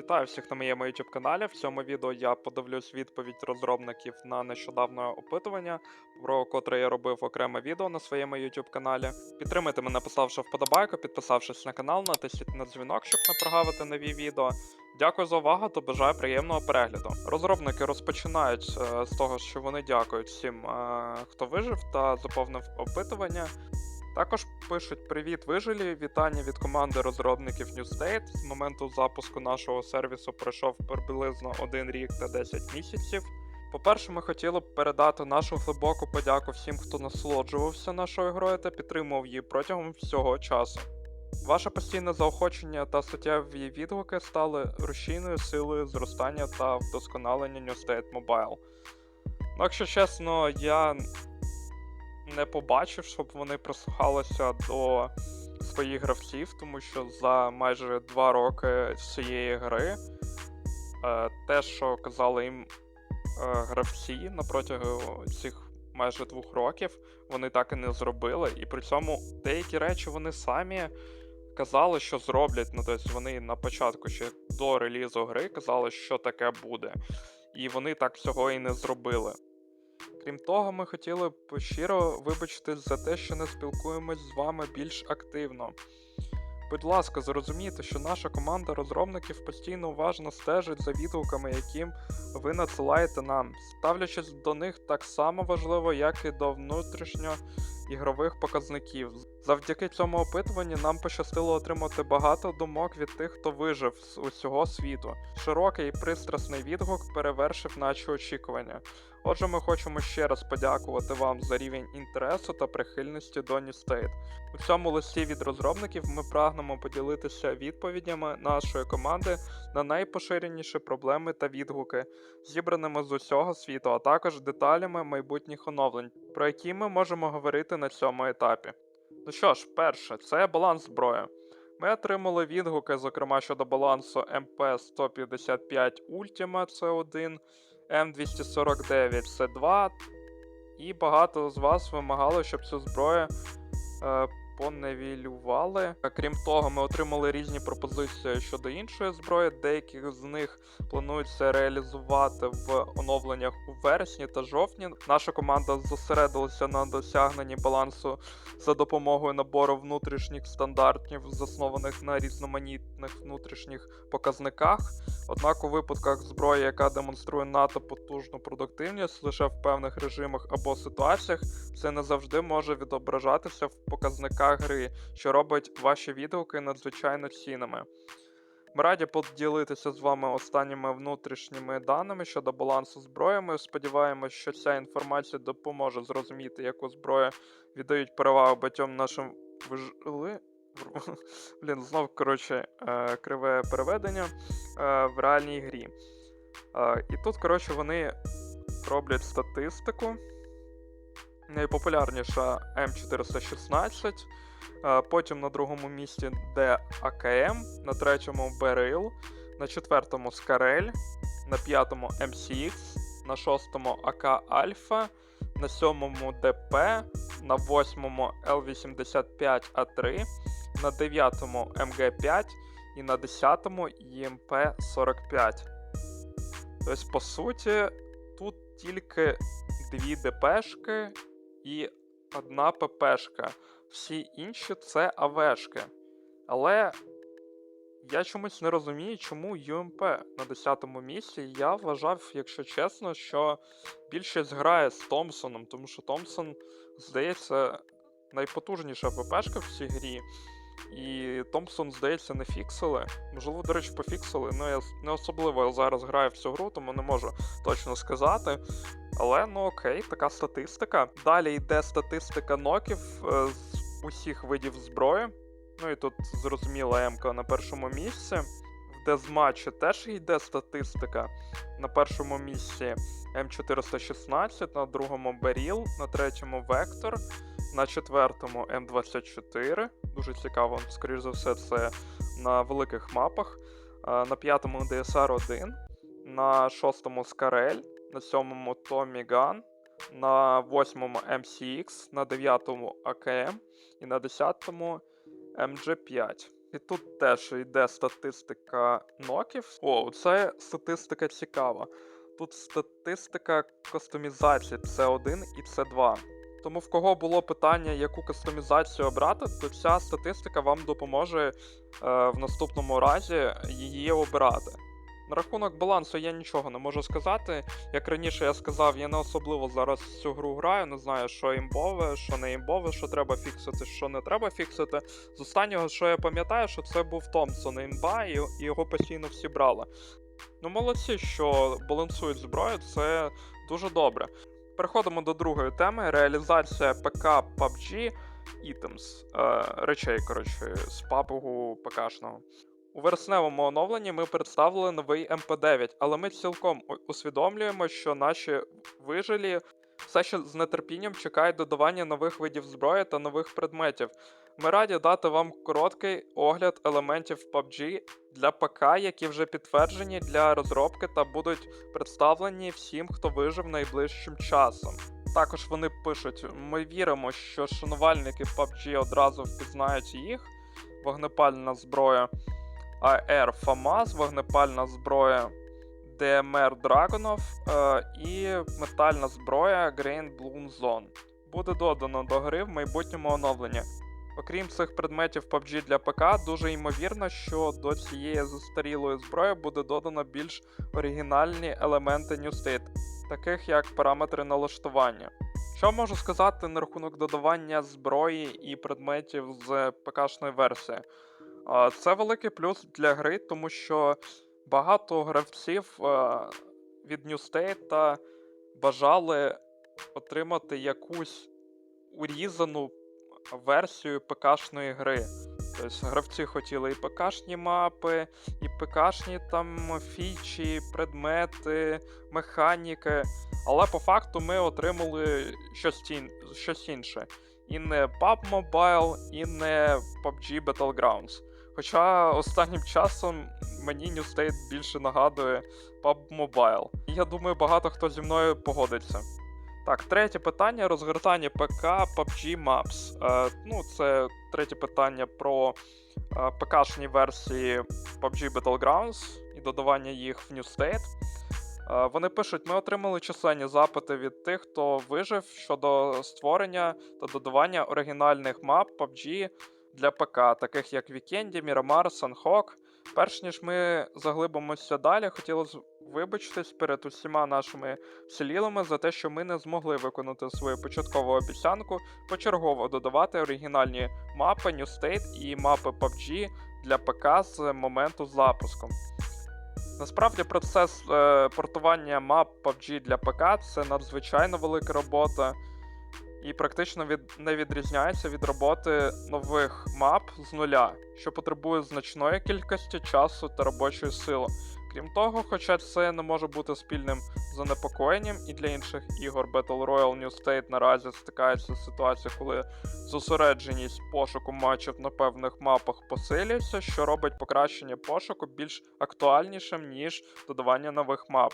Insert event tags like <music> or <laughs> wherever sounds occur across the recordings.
Вітаю всіх на моєму YouTube каналі. В цьому відео я подивлюсь відповідь розробників на нещодавне опитування, про котре я робив окреме відео на своєму YouTube каналі. Підтримайте мене, поставивши вподобайку, підписавшись на канал, натисніть на дзвінок, щоб не прогавити нові відео. Дякую за увагу та бажаю приємного перегляду. Розробники розпочинають е, з того, що вони дякують всім, е, хто вижив та заповнив опитування. Також пишуть привіт вижилі, вітання від команди розробників New State. З моменту запуску нашого сервісу пройшов приблизно 1 рік та 10 місяців. По-перше, ми хотіли б передати нашу глибоку подяку всім, хто насолоджувався нашою грою та підтримував її протягом всього часу. Ваше постійне заохочення та суттєві відгуки стали рушійною силою зростання та вдосконалення New State Mobile. Ну, якщо чесно, я не побачив, щоб вони прислухалися до своїх гравців, тому що за майже два роки цієї гри е, те, що казали їм е, гравці на протягом цих майже двох років, вони так і не зробили. І при цьому деякі речі вони самі казали, що зроблять. Ну, тобто вони на початку ще до релізу гри казали, що таке буде. І вони так цього і не зробили. Крім того, ми хотіли б щиро вибачитись за те, що не спілкуємось з вами більш активно. Будь ласка, зрозумійте, що наша команда розробників постійно уважно стежить за відгуками, які ви надсилаєте нам, ставлячись до них так само важливо, як і до внутрішньоігрових показників. Завдяки цьому опитуванню нам пощастило отримати багато думок від тих, хто вижив з усього світу. Широкий і пристрасний відгук перевершив наші очікування. Отже, ми хочемо ще раз подякувати вам за рівень інтересу та прихильності до State. У цьому листі від розробників ми прагнемо поділитися відповідями нашої команди на найпоширеніші проблеми та відгуки, зібраними з усього світу, а також деталями майбутніх оновлень, про які ми можемо говорити на цьому етапі. Ну що ж, перше, це баланс зброї. Ми отримали відгуки, зокрема щодо балансу МП-155 Ultima C1, М249 С2, і багато з вас вимагали, щоб цю зброю е, поневілювали. Крім того, ми отримали різні пропозиції щодо іншої зброї. Деякі з них планується реалізувати в оновленнях у вересні та жовтні. Наша команда зосередилася на досягненні балансу за допомогою набору внутрішніх стандартів, заснованих на різноманітних внутрішніх показниках. Однак у випадках зброї, яка демонструє надто потужну продуктивність лише в певних режимах або ситуаціях, це не завжди може відображатися в показниках гри, що робить ваші відгуки надзвичайно цінними. Ми раді поділитися з вами останніми внутрішніми даними щодо балансу зброї. Ми сподіваємося, що ця інформація допоможе зрозуміти, яку зброю віддають перевагу багатьом нашим вижили. <laughs> Блін, знов, коротше, е, криве переведення е, в реальній грі. Е, І тут, коротше, вони роблять статистику. Найпопулярніша М416. е, Потім на другому місці де АКМ, на третьому БРИЛ, на четвертому Скарель, на п'ятому MCX, на шостому АК Альфа, на сьомому ДП, на восьмому Л85А3, на дев'ятому МГ5 і на десятому ЄМП45. Тобто, по суті, тут тільки дві ДПшки і одна ППшка. Всі інші це АВшки. Але я чомусь не розумію, чому ЮМП на 10-му місці. Я вважав, якщо чесно, що більшість грає з Томпсоном, тому що Томпсон, здається, найпотужніша ППшка в цій грі. І Томпсон, здається, не фіксили. Можливо, до речі, пофіксили. Ну, я не особливо зараз граю в цю гру, тому не можу точно сказати. Але ну окей, така статистика. Далі йде статистика ноків е, з усіх видів зброї. Ну і тут зрозуміла МК на першому місці. В дезматчі теж йде статистика. На першому місці М416, на другому Беріл, на третьому Вектор, на четвертому М24. Дуже цікаво, скоріш за все, це на великих мапах. На п'ятому DSR 1, на шостому Скарель, на сьомому Ган, на восьмому MCX, на дев'ятому АКМ і на десятому MG5. І тут теж йде статистика ноків. О, це статистика цікава. Тут статистика кастомізації C1 і C2. Тому в кого було питання, яку кастомізацію обрати, то ця статистика вам допоможе е, в наступному разі її обирати. На рахунок балансу я нічого не можу сказати. Як раніше я сказав, я не особливо зараз цю гру граю, не знаю, що імбове, що не імбове, що треба фіксити, що не треба фіксити. З останнього, що я пам'ятаю, що це був Томпсон імба, і його постійно всі брали. Ну, молодці, що балансують зброю, це дуже добре. Переходимо до другої теми: реалізація ПК PUBG Items, е, речей, коротше, з папугу ПКшного. У вересневому оновленні ми представили новий МП9, але ми цілком усвідомлюємо, що наші вижилі все ще з нетерпінням чекають додавання нових видів зброї та нових предметів. Ми раді дати вам короткий огляд елементів PUBG для ПК, які вже підтверджені для розробки та будуть представлені всім, хто вижив найближчим часом. Також вони пишуть: ми віримо, що шанувальники PUBG одразу впізнають їх. Вогнепальна зброя AR FAMAS, вогнепальна зброя DMR Dragonov е, і метальна зброя Grain Bloom Zone. Буде додано до гри в майбутньому оновленні. Окрім цих предметів PUBG для ПК, дуже ймовірно, що до цієї застарілої зброї буде додано більш оригінальні елементи New State, таких як параметри налаштування. Що можу сказати на рахунок додавання зброї і предметів з ПК-шної версії? Це великий плюс для гри, тому що багато гравців від New State бажали отримати якусь урізану версію ПК-шної гри. Тобто гравці хотіли і ПК-шні мапи, і ПК-шні там фічі, предмети, механіки. Але по факту ми отримали щось, інше. І не PUBG Mobile, і не PUBG Battlegrounds. Хоча останнім часом мені New State більше нагадує PUBG Mobile. І я думаю, багато хто зі мною погодиться. Так, третє питання розгортання ПК PUBG Maps. Е, ну, це третє питання про е, ПК-шні версії PUBG Battlegrounds і додавання їх в New State. Е, вони пишуть: ми отримали численні запити від тих, хто вижив щодо створення та додавання оригінальних мап PUBG для ПК, таких як Вікенді, Мірамар, Санхок. Перш ніж ми заглибимося далі, хотілося вибачитись перед усіма нашими вцілілими за те, що ми не змогли виконати свою початкову обіцянку почергово додавати оригінальні мапи New State і мапи PUBG для ПК з моменту запуску. Насправді процес е, портування мап PUBG для ПК це надзвичайно велика робота і практично від, не відрізняється від роботи нових мап з нуля, що потребує значної кількості часу та робочої сили. Крім того, хоча це не може бути спільним занепокоєнням і для інших ігор Battle Royale New State наразі стикається з ситуацією, коли зосередженість пошуку матчів на певних мапах посилюється, що робить покращення пошуку більш актуальнішим, ніж додавання нових мап.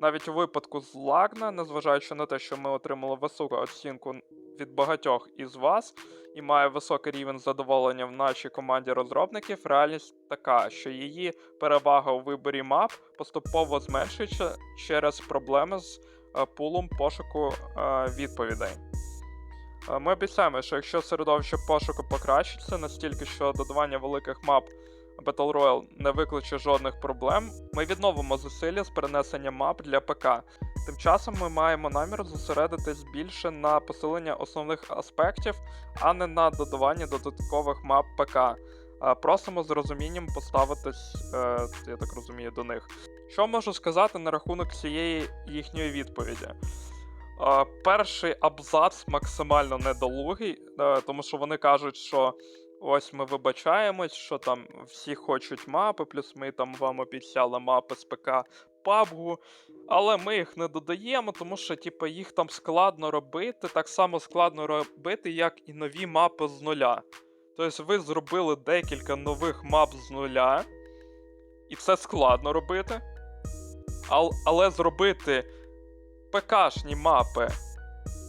Навіть у випадку з Лагна, незважаючи на те, що ми отримали високу оцінку від багатьох із вас і має високий рівень задоволення в нашій команді розробників, реальність така, що її перевага у виборі мап поступово зменшується через проблеми з е, пулом пошуку е, відповідей. Е, Ми обіцяємо, що якщо середовище пошуку покращиться настільки, що додавання великих мап Battle Royale не викличе жодних проблем, ми відновимо зусилля з перенесення мап для ПК. Тим часом ми маємо намір зосередитись більше на посилення основних аспектів, а не на додаванні додаткових мап ПК. Е, Просимо з розумінням поставитись, е, я так розумію, до них. Що можу сказати на рахунок цієї їхньої відповіді? Е, Перший абзац максимально недолугий, тому що вони кажуть, що ось ми вибачаємось, що там всі хочуть мапи, плюс ми там вам обіцяли мапи з ПК PUBG, але ми їх не додаємо, тому що типу, їх там складно робити, так само складно робити, як і нові мапи з нуля. Тобто ви зробили декілька нових мап з нуля, і це складно робити. Ал- але зробити ПКшні мапи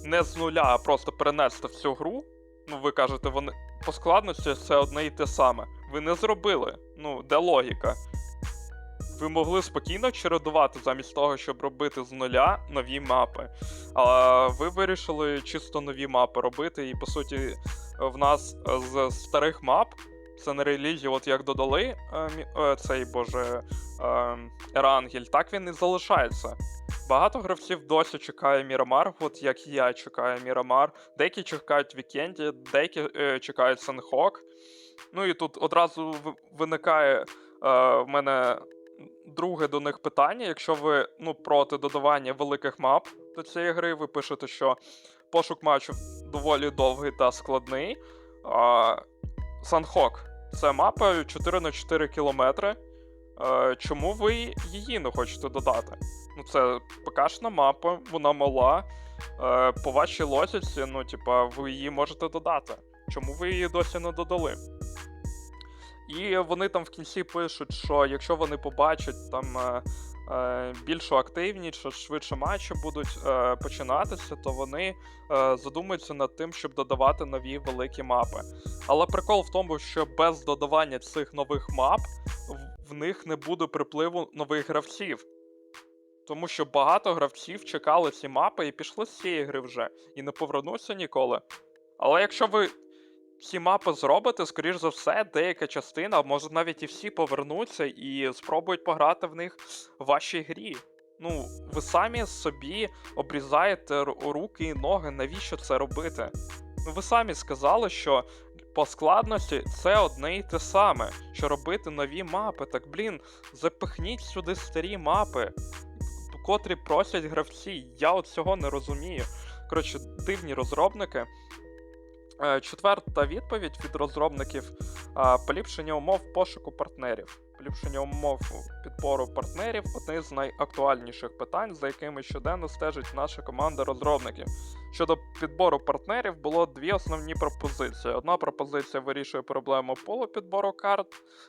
не з нуля, а просто перенести в цю гру. Ну, ви кажете, вони по складності це одне і те саме. ви не зробили. Ну, де логіка? Ви могли спокійно чередувати замість того, щоб робити з нуля нові мапи. А ви вирішили чисто нові мапи робити, і по суті, в нас з старих мап це на релізі, от як додали е, е, цей боже е, Ерангель, так він і залишається. Багато гравців досі чекає Мірамар, от як я чекаю Мірамар. Деякі чекають Вікенді, деякі е, чекають Сенхок. Ну і тут одразу виникає е, в мене друге до них питання. Якщо ви ну, проти додавання великих мап до цієї гри, ви пишете, що пошук матчів доволі довгий та складний. А, Санхок це мапа 4 на 4 кілометри. Е, Чому ви її не хочете додати? Ну, це ПКшна мапа, вона мала. Е, По вашій логіці, ну, типа, ви її можете додати. Чому ви її досі не додали? І вони там в кінці пишуть, що якщо вони побачать там е, е, більшу активність, швидше матчі будуть е, починатися, то вони е, задумаються над тим, щоб додавати нові великі мапи. Але прикол в тому, що без додавання цих нових мап в них не буде припливу нових гравців. Тому що багато гравців чекали ці мапи і пішли з цієї гри вже, і не повернуться ніколи. Але якщо ви ці мапи зробите, скоріш за все, деяка частина, може навіть і всі повернуться і спробують пограти в них в вашій грі. Ну, ви самі собі обрізаєте руки і ноги, навіщо це робити? Ну, ви самі сказали, що по складності це одне і те саме, що робити нові мапи. Так блін, запихніть сюди старі мапи, котрі просять гравці. Я от цього не розумію. Коротше, дивні розробники. Е, Четверта відповідь від розробників: поліпшення умов пошуку партнерів. Поліпшення умов підбору партнерів одне з найактуальніших питань, за якими щоденно стежить наша команда розробників. Щодо підбору партнерів було дві основні пропозиції. Одна пропозиція вирішує проблему полу підбору карт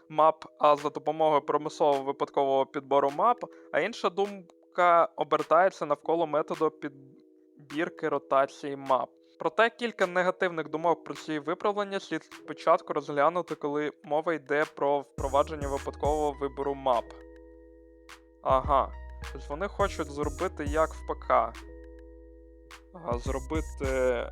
мап, а за допомогою промислово випадкового підбору мап, а інша думка обертається навколо методу підбірки ротації мап. Проте кілька негативних думок про ці виправлення слід спочатку розглянути, коли мова йде про впровадження випадкового вибору мап. Ага. Тобто вони хочуть зробити як в ПК. Ага, зробити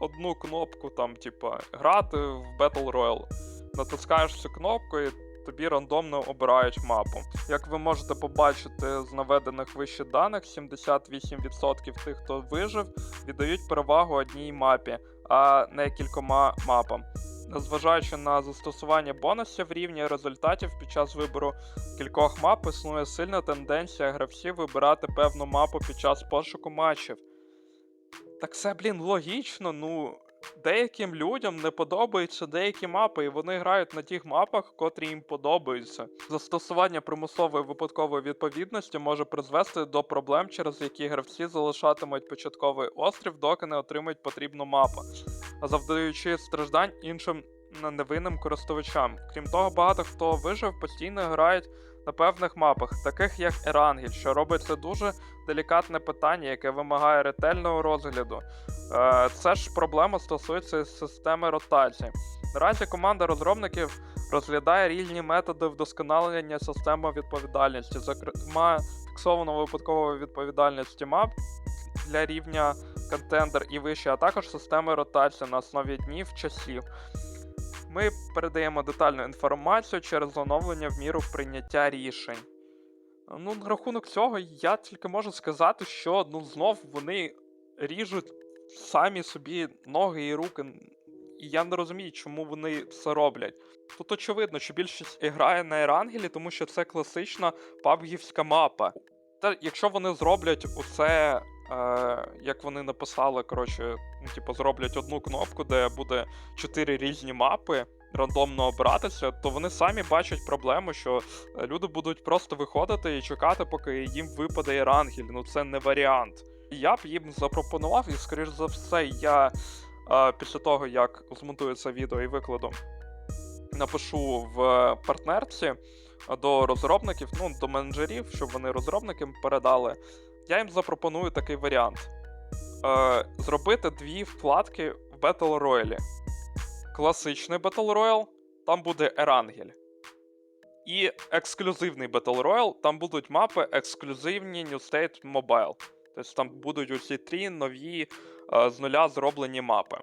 одну кнопку, там, типа, грати в Battle Royale. Натискаєш цю кнопку і тобі рандомно обирають мапу. Як ви можете побачити з наведених вище даних, 78% тих, хто вижив, віддають перевагу одній мапі, а не кількома мапам. Незважаючи на застосування бонусів рівня результатів під час вибору кількох мап, існує сильна тенденція гравців вибирати певну мапу під час пошуку матчів. Так це, блін, логічно, ну. Деяким людям не подобаються деякі мапи, і вони грають на тих мапах, котрі їм подобаються. Застосування примусової випадкової відповідності може призвести до проблем, через які гравці залишатимуть початковий острів, доки не отримають потрібну мапу, завдаючи страждань іншим невинним користувачам. Крім того, багато хто вижив, постійно грають на певних мапах, таких як Ерангель, що робить це дуже делікатне питання, яке вимагає ретельного розгляду. Е, Це ж проблема стосується системи ротації. Наразі команда розробників розглядає різні методи вдосконалення системи відповідальності, зокрема фіксовану випадкову відповідальності мап для рівня контендер і вище, а також системи ротації на основі днів часів. Ми передаємо детальну інформацію через оновлення в міру прийняття рішень. Ну, на рахунок цього я тільки можу сказати, що ну знов вони ріжуть самі собі ноги і руки. І я не розумію, чому вони це роблять. Тут очевидно, що більшість грає на Ерангелі, тому що це класична пабгівська мапа. Та якщо вони зроблять оце, е, як вони написали, коротше, ну, типу, зроблять одну кнопку, де буде чотири різні мапи, рандомно обиратися, то вони самі бачать проблему, що е, люди будуть просто виходити і чекати, поки їм випаде Ерангель. Ну це не варіант. Я б їм запропонував, і скоріш за все, я е, після того, як змонтую це відео і викладу, напишу в партнерці е, до розробників, ну, до менеджерів, щоб вони розробникам передали. Я їм запропоную такий варіант: е, зробити дві вкладки в Battle Royale. Класичний Battle Royale там буде Ерангель. І ексклюзивний Battle Royale, там будуть мапи ексклюзивні New State Mobile. Тобто там будуть усі три нові е, з нуля зроблені мапи.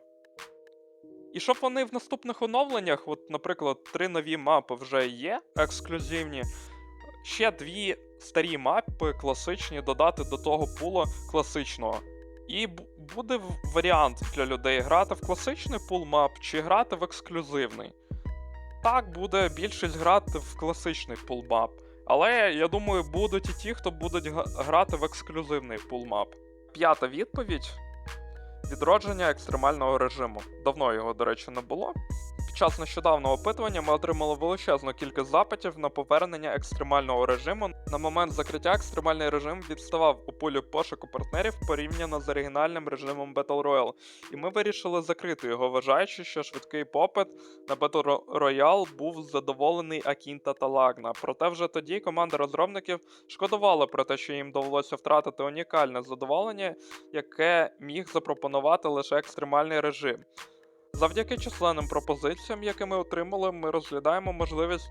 І щоб вони в наступних оновленнях, от, наприклад, три нові мапи вже є ексклюзивні, ще дві старі мапи класичні додати до того пулу класичного. І буде варіант для людей грати в класичний пул мап чи грати в ексклюзивний. Так, буде більшість грати в класичний пул мап. Але я думаю, будуть і ті, хто будуть грати в ексклюзивний пул мап. П'ята відповідь: відродження екстремального режиму. Давно його, до речі, не було. Під час нещодавнього опитування ми отримали величезну кількість запитів на повернення екстремального режиму. На момент закриття екстремальний режим відставав у пулі пошуку партнерів порівняно з оригінальним режимом Battle Royale. І ми вирішили закрити його, вважаючи, що швидкий попит на Battle Royale був задоволений Акінта та Лагна. Проте вже тоді команда розробників шкодувала про те, що їм довелося втратити унікальне задоволення, яке міг запропонувати лише екстремальний режим. Завдяки численним пропозиціям, які ми отримали, ми розглядаємо можливість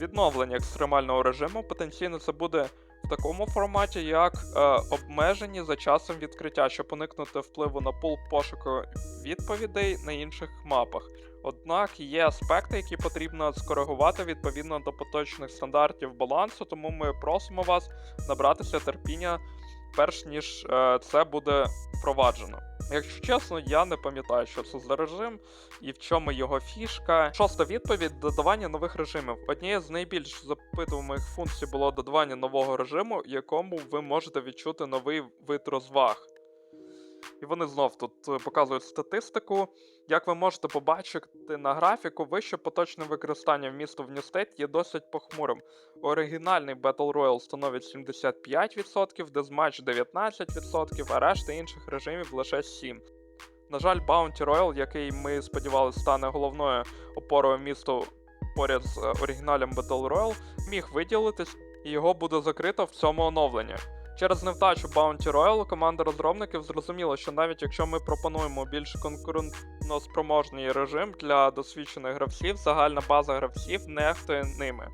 відновлення екстремального режиму. Потенційно це буде в такому форматі, як е, обмежені за часом відкриття, щоб уникнути впливу на пул пошуку відповідей на інших мапах. Однак є аспекти, які потрібно скоригувати відповідно до поточних стандартів балансу, тому ми просимо вас набратися терпіння, перш ніж е, це буде впроваджено. Якщо чесно, я не пам'ятаю, що це за режим і в чому його фішка. Шоста відповідь додавання нових режимів. Однією з найбільш запитуваних функцій було додавання нового режиму, якому ви можете відчути новий вид розваг. І вони знов тут е, показують статистику. Як ви можете побачити на графіку, вище поточне використання вмісту в New є досить похмурим. Оригінальний Battle Royale становить 75%, Deathmatch 19%, а решта інших режимів лише 7%. На жаль, Bounty Royale, який ми сподівалися стане головною опорою місту поряд з е, оригіналем Battle Royale, міг виділитись, і його буде закрито в цьому оновленні. Через невдачу Bounty Royale команда розробників зрозуміла, що навіть якщо ми пропонуємо більш конкурентноспроможний режим для досвідчених гравців, загальна база гравців нехтує ними,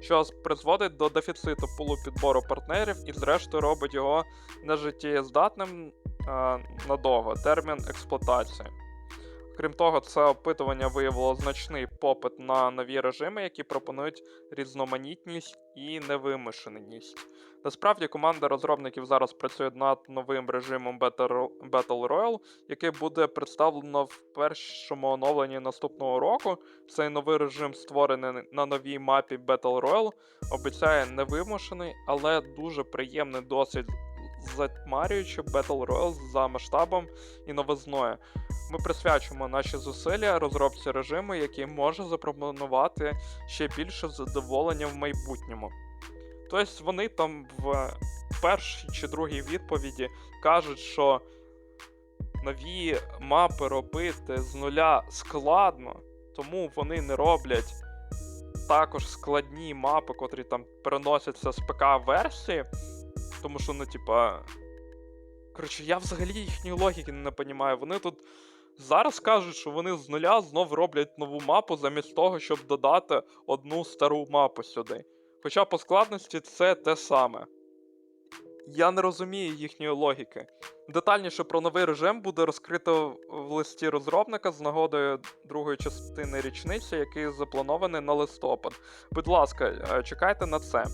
що призводить до дефіциту пулу підбору партнерів і, зрештою, робить його нежиттєздатним е, надовго термін експлуатації. Крім того, це опитування виявило значний попит на нові режими, які пропонують різноманітність і невимушеність. Насправді команда розробників зараз працює над новим режимом Battle Royale, який буде представлено в першому оновленні наступного року. Цей новий режим, створений на новій мапі Battle Royale, обіцяє невимушений, але дуже приємний досвід затьмарюючи Battle Royale за масштабом і новизною. Ми присвячуємо наші зусилля розробці режиму, який може запропонувати ще більше задоволення в майбутньому. Тобто вони там в першій чи другій відповіді кажуть, що нові мапи робити з нуля складно, тому вони не роблять також складні мапи, котрі там переносяться з ПК-версії. Тому що, ну, типа. Коротше, я взагалі їхньої логіки не розумію. Вони тут зараз кажуть, що вони з нуля знов роблять нову мапу замість того, щоб додати одну стару мапу сюди. Хоча по складності це те саме. Я не розумію їхньої логіки. Детальніше про новий режим буде розкрито в листі розробника з нагодою другої частини річниці, який запланований на листопад. Будь ласка, е, чекайте на це.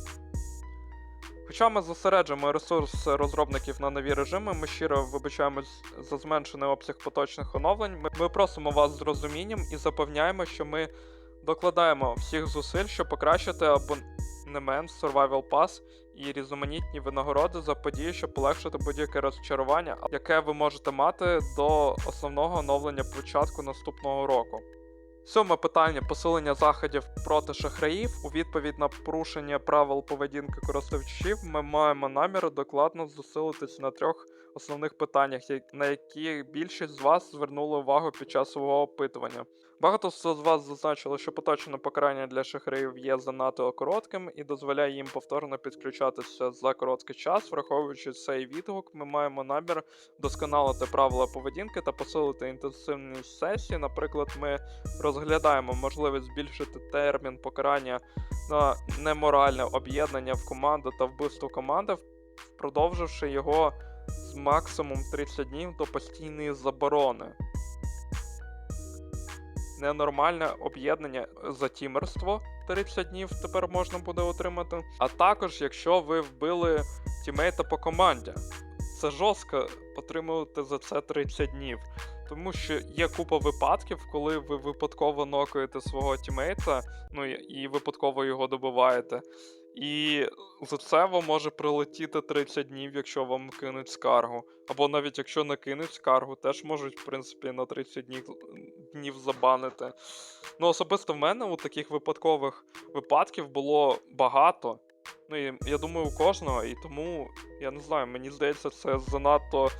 Хоча ми зосереджуємо ресурс розробників на нові режими, ми щиро вибачаємось за зменшений обсяг поточних оновлень. Ми, просимо вас з розумінням і запевняємо, що ми докладаємо всіх зусиль, щоб покращити абонемент Survival Pass і різноманітні винагороди за події, щоб полегшити будь-яке розчарування, яке ви можете мати до основного оновлення початку наступного року. Сьоме питання посилення заходів проти шахраїв. У відповідь на порушення правил поведінки користувачів ми маємо намір докладно зосилитись на трьох основних питаннях, на які більшість з вас звернули увагу під час свого опитування. Багато з вас зазначило, що поточне покарання для шахраїв є занадто коротким і дозволяє їм повторно підключатися за короткий час. Враховуючи цей відгук, ми маємо намір вдосконалити правила поведінки та посилити інтенсивність сесії. Наприклад, ми розглядаємо можливість збільшити термін покарання на неморальне об'єднання в команду та вбивство команди, продовживши його з максимум 30 днів до постійної заборони. Ненормальне об'єднання за тімерство 30 днів тепер можна буде отримати. А також, якщо ви вбили тімейта по команді, це жорстко отримувати за це 30 днів. Тому що є купа випадків, коли ви випадково нокаєте свого тімейта, ну і- випадково його добиваєте. І за це вам може прилетіти 30 днів, якщо вам кинуть скаргу. Або навіть якщо не кинуть скаргу, теж можуть, в принципі, на 30 днів, днів забанити. Ну, особисто в мене у таких випадкових випадків було багато. Ну, і я думаю, у кожного, і тому, я не знаю, мені здається, це занадто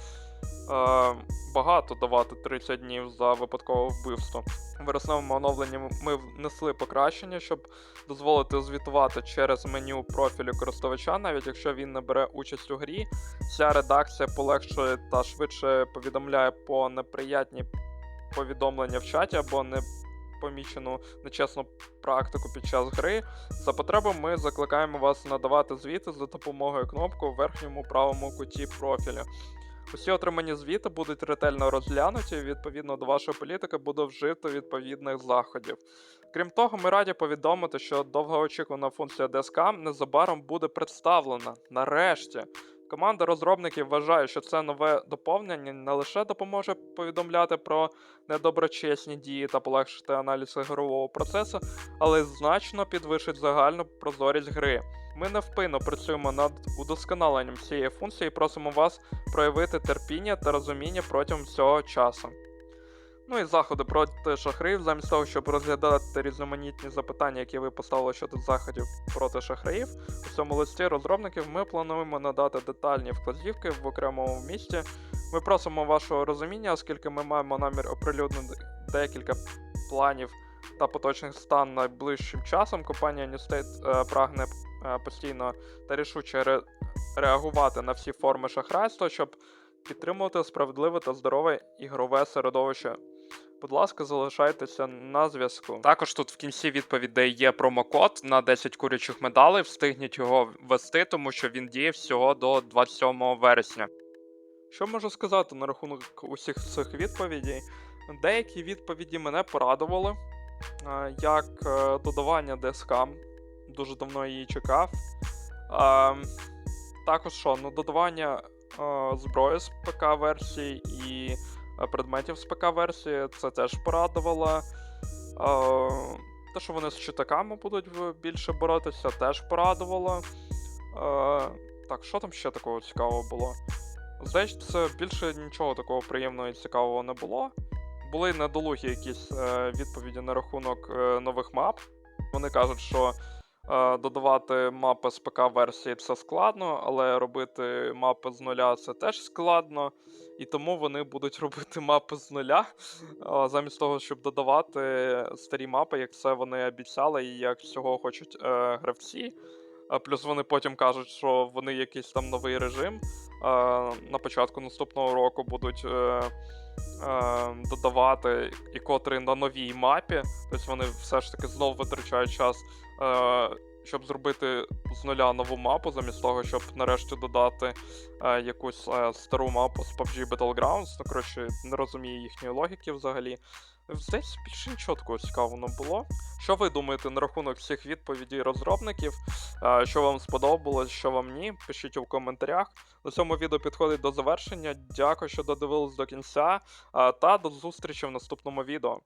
багато давати 30 днів за випадкове вбивство. В вересневому оновленні ми внесли покращення, щоб дозволити звітувати через меню профілю користувача, навіть якщо він не бере участь у грі. Ця редакція полегшує та швидше повідомляє по неприятні повідомлення в чаті або не помічену нечесну практику під час гри. За потреби ми закликаємо вас надавати звіти за допомогою кнопки у верхньому правому куті профіля. Усі отримані звіти будуть ретельно розглянуті, і відповідно до вашої політики буде вжито відповідних заходів. Крім того, ми раді повідомити, що довгоочікувана функція ДСК незабаром буде представлена. Нарешті. Команда розробників вважає, що це нове доповнення не лише допоможе повідомляти про недоброчесні дії та полегшити аналіз ігрового процесу, але й значно підвищить загальну прозорість гри. Ми невпинно працюємо над удосконаленням цієї функції і просимо вас проявити терпіння та розуміння протягом цього часу. Ну і заходи проти шахраїв, замість того, щоб розглядати різноманітні запитання, які ви поставили щодо заходів проти шахраїв, у цьому листі розробників ми плануємо надати детальні вказівки в окремому місці. Ми просимо вашого розуміння, оскільки ми маємо намір оприлюднити декілька планів та поточних стан найближчим часом. Компанія New State е, прагне е, постійно та рішуче ре- реагувати на всі форми шахрайства, щоб підтримувати справедливе та здорове ігрове середовище. Будь ласка, залишайтеся на зв'язку. Також тут в кінці відповідей є промокод на 10 курячих медалей. Встигніть його ввести, тому що він діє всього до 27 вересня. Що можу сказати на рахунок усіх цих відповідей? Деякі відповіді мене порадували, е, як е, додавання ДСК. Дуже давно її чекав. Е, Також що, ну, додавання зброї з ПК-версії і е, предметів з ПК-версії, це теж порадувало. Е, Те, що вони з читаками будуть більше боротися, теж порадувало. Е, Так, що там ще такого цікавого було? Здається, більше нічого такого приємного і цікавого не було. Були недолугі якісь е, відповіді на рахунок е, нових мап. Вони кажуть, що е, додавати мапи з ПК-версії це складно, але робити мапи з нуля це теж складно. І тому вони будуть <laughs> робити мапи з нуля, е, замість того, щоб додавати старі мапи, як це вони обіцяли, і як всього хочуть е, гравці. Плюс вони потім кажуть, що вони якийсь там новий режим е, на початку наступного року будуть е, е, додавати, і котрий на новій мапі. Тобто вони все ж таки знову витрачають час, е, щоб зробити з нуля нову мапу, замість того, щоб нарешті додати е, якусь е, стару мапу з PUBG Battlegrounds. Ну, коротше, не розумію їхньої логіки взагалі. Здається, більше нічого такого цікавого було. Що ви думаєте на рахунок всіх відповідей розробників? Е, Що вам сподобалось, що вам ні? Пишіть у коментарях. На цьому відео підходить до завершення. Дякую, що додивились до кінця. е, Та до зустрічі в наступному відео.